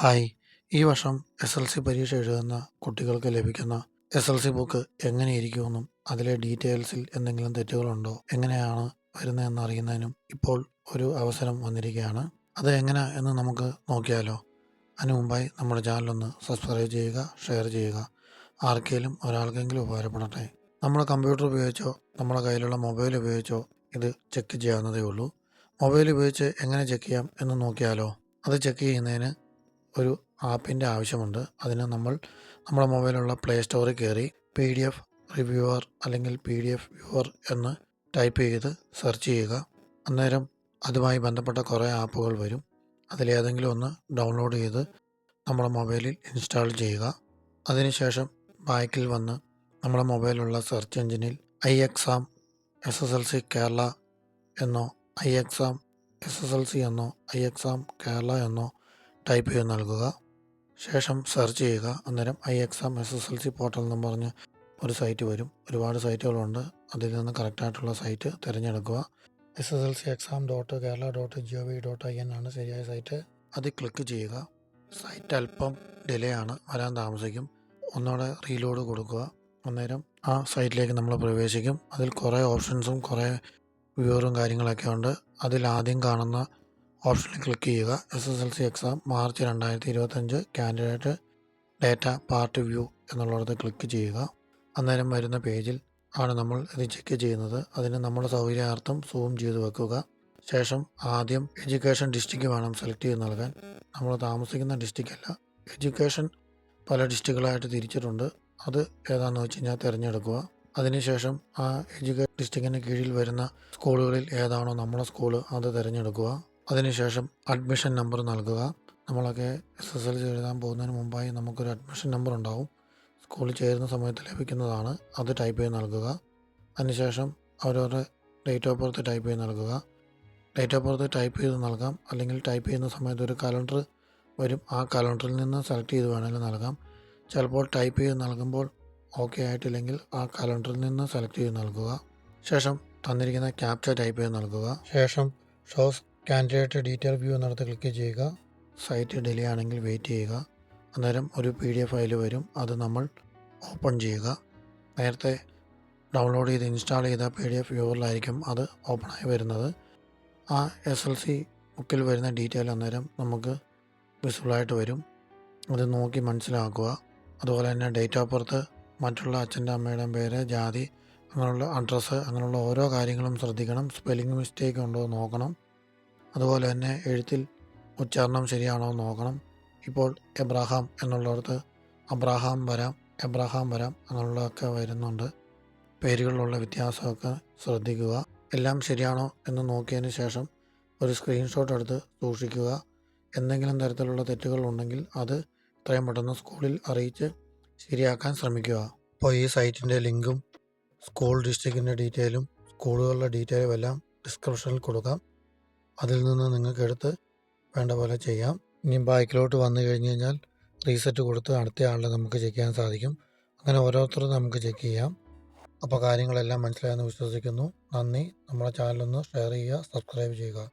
Hi. ഈ വർഷം S L C പരീക്ഷ എഴുതുന്ന കുട്ടികൾക്ക് ലഭിക്കുന്ന എസ് എൽ സി ബുക്ക് എങ്ങനെയിരിക്കുമെന്നും അതിലെ ഡീറ്റെയിൽസിൽ എന്തെങ്കിലും തെറ്റുകളുണ്ടോ എങ്ങനെയാണ് വരുന്നതെന്ന് അറിയുന്നതിനും ഇപ്പോൾ ഒരു അവസരം വന്നിരിക്കുകയാണ്. അത് എങ്ങനെ എന്ന് നമുക്ക് നോക്കിയാലോ. അതിനു മുമ്പായി നമ്മുടെ ചാനലൊന്ന് സബ്സ്ക്രൈബ് ചെയ്യുക ഷെയർ ചെയ്യുക. ആർക്കെങ്കിലും ഒരാൾക്കെങ്കിലും ഉപകാരപ്പെടട്ടെ. നമ്മുടെ കമ്പ്യൂട്ടർ ഉപയോഗിച്ചോ നമ്മുടെ കയ്യിലുള്ള മൊബൈൽ ഉപയോഗിച്ചോ ഇത് ചെക്ക് ചെയ്യാവുന്നതേ ഉള്ളൂ. മൊബൈൽ ഉപയോഗിച്ച് എങ്ങനെ ചെക്ക് ചെയ്യാം എന്ന് നോക്കിയാലോ. അത് ചെക്ക് ചെയ്യുന്നതിന് ഒരു ആപ്പിന്റെ ആവശ്യമുണ്ട്. അതിന് നമ്മൾ നമ്മുടെ മൊബൈലുള്ള പ്ലേ സ്റ്റോറിൽ കയറി പി ഡി എഫ് റിവ്യൂവർ അല്ലെങ്കിൽ പി ഡി എഫ് വ്യൂവർ എന്ന് ടൈപ്പ് ചെയ്ത് സെർച്ച് ചെയ്യുക. അന്നേരം അതുമായി ബന്ധപ്പെട്ട കുറേ ആപ്പുകൾ വരും. അതിലേതെങ്കിലും ഒന്ന് ഡൗൺലോഡ് ചെയ്ത് നമ്മുടെ മൊബൈലിൽ ഇൻസ്റ്റാൾ ചെയ്യുക. അതിനുശേഷം ബാക്കിൽ വന്ന് നമ്മുടെ മൊബൈലുള്ള സെർച്ച് എഞ്ചിനിൽ I exam S S L C Kerala എന്നോ I exam S S L C എന്നോ ഐ എക്സാം കേരള എന്നോ ടൈപ്പ് ചെയ്ത് നൽകുക. ശേഷം സെർച്ച് ചെയ്യുക. അന്നേരം I exam S S L C portal എന്ന് പറഞ്ഞ് ഒരു സൈറ്റ് വരും. ഒരുപാട് സൈറ്റുകളുണ്ട്. അതിൽ നിന്ന് കറക്റ്റായിട്ടുള്ള സൈറ്റ് തിരഞ്ഞെടുക്കുക. S S L C exam dot Kerala dot G O V dot I N ആണ് ശരിയായ സൈറ്റ്. അതിൽ ക്ലിക്ക് ചെയ്യുക. സൈറ്റ് അല്പം ഡിലേ ആണ്. വരാൻ താമസിക്കും. ഒന്നുകൂടെ റീലോഡ് കൊടുക്കുക. അന്നേരം ആ സൈറ്റിലേക്ക് നമ്മൾ പ്രവേശിക്കും. അതിൽ കുറേ ഓപ്ഷൻസും കുറേ വ്യൂവറും കാര്യങ്ങളൊക്കെ ഉണ്ട്. അതിൽ ആദ്യം കാണുന്ന ഓപ്ഷനിൽ ക്ലിക്ക് ചെയ്യുക. S S L C exam March രണ്ടായിരത്തി ഇരുപത്തഞ്ച് കാൻഡിഡേറ്റ് ഡേറ്റ പാർട്ട് വ്യൂ എന്നുള്ളിടത്ത് ക്ലിക്ക് ചെയ്യുക. അന്നേരം വരുന്ന പേജിൽ ആണ് നമ്മൾ ഇത് ചെക്ക് ചെയ്യുന്നത്. അതിന് നമ്മുടെ സൗകര്യാർത്ഥം സൂം ചെയ്ത് വെക്കുക. ശേഷം ആദ്യം എഡ്യൂക്കേഷൻ ഡിസ്ട്രിക്റ്റ് വേണം സെലക്ട് ചെയ്ത് നൽകാൻ. നമ്മൾ താമസിക്കുന്ന ഡിസ്ട്രിക്റ്റ് അല്ല. എഡ്യൂക്കേഷൻ പല ഡിസ്ട്രിക്റ്റുകളായിട്ട് തിരിച്ചിട്ടുണ്ട്. അത് ഏതാണെന്ന് വെച്ച് കഴിഞ്ഞാൽ തിരഞ്ഞെടുക്കുക. അതിനുശേഷം ആ എഡ്യൂക്കേഷൻ ഡിസ്ട്രിക്റ്റിന് കീഴിൽ വരുന്ന സ്കൂളുകളിൽ ഏതാണോ നമ്മുടെ സ്കൂൾ അത് തിരഞ്ഞെടുക്കുക. അതിനുശേഷം അഡ്മിഷൻ നമ്പർ നൽകുക. നമ്മളൊക്കെ എസ് എസ് എൽ സി എഴുതാൻ പോകുന്നതിന് മുമ്പായി നമുക്കൊരു അഡ്മിഷൻ നമ്പർ ഉണ്ടാവും. സ്കൂളിൽ ചേരുന്ന സമയത്ത് ലഭിക്കുന്നതാണ്. അത് ടൈപ്പ് ചെയ്ത് നൽകുക. അതിനുശേഷം അവരവരുടെ ഡേറ്റ് ഓഫ് ബർത്ത് ടൈപ്പ് ചെയ്ത് നൽകുക. ഡേറ്റ് ഓഫ് ബർത്ത് ടൈപ്പ് ചെയ്ത് നൽകാം. അല്ലെങ്കിൽ ടൈപ്പ് ചെയ്യുന്ന സമയത്ത് ഒരു കലണ്ടർ വരും. ആ കലണ്ടറിൽ നിന്ന് സെലക്ട് ചെയ്ത് വേണമെങ്കിൽ നൽകാം. ചിലപ്പോൾ ടൈപ്പ് ചെയ്ത് നൽകുമ്പോൾ ഓക്കെ ആയിട്ടില്ലെങ്കിൽ ആ കലണ്ടറിൽ നിന്ന് സെലക്ട് ചെയ്ത് നൽകുക. ശേഷം തന്നിരിക്കുന്ന ക്യാപ്ച ടൈപ്പ് ചെയ്ത് നൽകുക. ശേഷം ഷോസ് കാൻഡിഡേറ്റ് ഡീറ്റെയിൽ വ്യൂ എന്നിടത്ത് ക്ലിക്ക് ചെയ്യുക. സൈറ്റ് ഡിലേ ആണെങ്കിൽ വെയിറ്റ് ചെയ്യുക. അന്നേരം ഒരു പി ഡി എഫ് ഫയൽ വരും. അത് നമ്മൾ ഓപ്പൺ ചെയ്യുക. നേരത്തെ ഡൗൺലോഡ് ചെയ്ത് ഇൻസ്റ്റാൾ ചെയ്ത പി ഡി എഫ് വ്യൂവറിലായിരിക്കും അത് ഓപ്പണായി വരുന്നത്. ആ എസ് എൽ സി ബുക്കിൽ വരുന്ന ഡീറ്റെയിൽ അന്നേരം നമുക്ക് വിസിബിളായിട്ട് വരും. അത് നോക്കി മനസ്സിലാക്കുക. അതുപോലെ തന്നെ ഡേറ്റ് ഓഫ് ബർത്ത് മറ്റുള്ള അച്ഛന്റെ അമ്മയുടെയും പേര് ജാതി അങ്ങനെയുള്ള അഡ്രസ്സ് അങ്ങനെയുള്ള ഓരോ കാര്യങ്ങളും ശ്രദ്ധിക്കണം. സ്പെല്ലിംഗ് മിസ്റ്റേക്ക് ഉണ്ടോ നോക്കണം. അതുപോലെ തന്നെ എഴുത്തിൽ ഉച്ചാരണം ശരിയാണോ എന്ന് നോക്കണം. ഇപ്പോൾ എബ്രാഹാം എന്നുള്ളിടത്ത് അബ്രാഹാം വരാം എബ്രാഹാം വരാം എന്നുള്ളതൊക്കെ വരുന്നുണ്ട്. പേരുകളിലുള്ള വ്യത്യാസമൊക്കെ ശ്രദ്ധിക്കുക. എല്ലാം ശരിയാണോ എന്ന് നോക്കിയതിന് ശേഷം ഒരു സ്ക്രീൻഷോട്ട് എടുത്ത് സൂക്ഷിക്കുക. എന്തെങ്കിലും തരത്തിലുള്ള തെറ്റുകൾ ഉണ്ടെങ്കിൽ അത് എത്രയും പെട്ടെന്ന് സ്കൂളിൽ അറിയിച്ച് ശരിയാക്കാൻ ശ്രമിക്കുക. അപ്പോൾ ഈ സൈറ്റിന്റെ ലിങ്കും സ്കൂൾ ഡിസ്ട്രിക്റ്റിന്റെ ഡീറ്റെയിലും സ്കൂളുകളുടെ ഡീറ്റെയിലും എല്ലാം ഡിസ്ക്രിപ്ഷനിൽ കൊടുക്കാം. അതിൽ നിന്ന് നിങ്ങൾക്ക് എടുത്ത് വേണ്ട പോലെ ചെയ്യാം. ഇനി ബാക്കിലോട്ട് വന്നു കഴിഞ്ഞ് കഴിഞ്ഞാൽ റീസെറ്റ് കൊടുത്ത് അടുത്ത ആളിൽ നമുക്ക് ചെക്ക് ചെയ്യാൻ സാധിക്കും. അങ്ങനെ ഓരോരുത്തരും നമുക്ക് ചെക്ക് ചെയ്യാം. അപ്പോൾ കാര്യങ്ങളെല്ലാം മനസ്സിലായെന്ന് വിശ്വസിക്കുന്നു. നന്ദി. നമ്മുടെ ചാനലൊന്ന് ഷെയർ ചെയ്യുക സബ്സ്ക്രൈബ് ചെയ്യുക.